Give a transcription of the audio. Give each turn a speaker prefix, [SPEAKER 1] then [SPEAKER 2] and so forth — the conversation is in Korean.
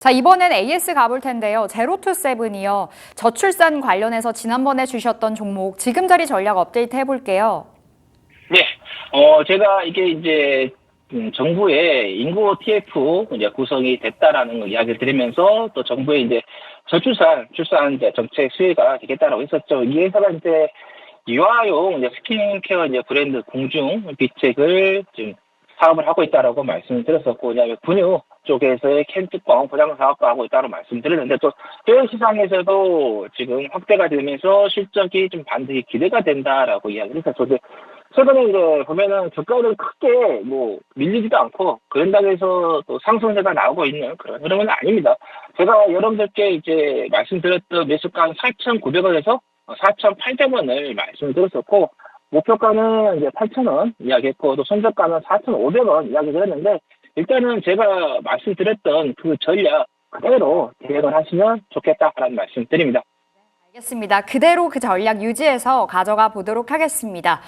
[SPEAKER 1] 자, 이번엔 AS 가볼 텐데요. 제로투세븐이요. 저출산 관련해서 지난번에 주셨던 종목 지금 자리 전략 업데이트 해볼게요.
[SPEAKER 2] 네, 어, 제가 이게 이제, 음, 정부의 인구 TF 이제 구성이 됐다라는 이야기를 드리면서 또 정부의 이제 저출산, 출산 이제 정책 수혜가 되겠다라고 했었죠. 이 회사가 이제 유아용 이제 스킨케어 이제 브랜드 공중 비책을 지금 사업을 하고 있다라고 말씀을 드렸었고, 그다음에 분유 쪽에서의 캔 뚜껑 포장 사업도 하고 있다고 말씀드렸는데 또 해외 시장에서도 지금 확대가 되면서 실적이 좀 반드시 기대가 된다라고 이야기를 했었죠. 최근에 이제 보면은 주가는 크게 뭐 밀리지도 않고 그런다고 해서 또 상승세가 나오고 있는 그런 흐름은 아닙니다. 제가 여러분들께 이제 말씀드렸던 매수가는 4,900원에서 4,800원을 말씀을 드렸었고 목표가는 이제 8,000원 이야기했고 또 손절가는 4,500원 이야기 드렸는데 일단은 제가 말씀드렸던 그 전략 그대로 대응을 하시면 좋겠다라는 말씀 드립니다.
[SPEAKER 1] 알겠습니다. 그대로 그 전략 유지해서 가져가 보도록 하겠습니다.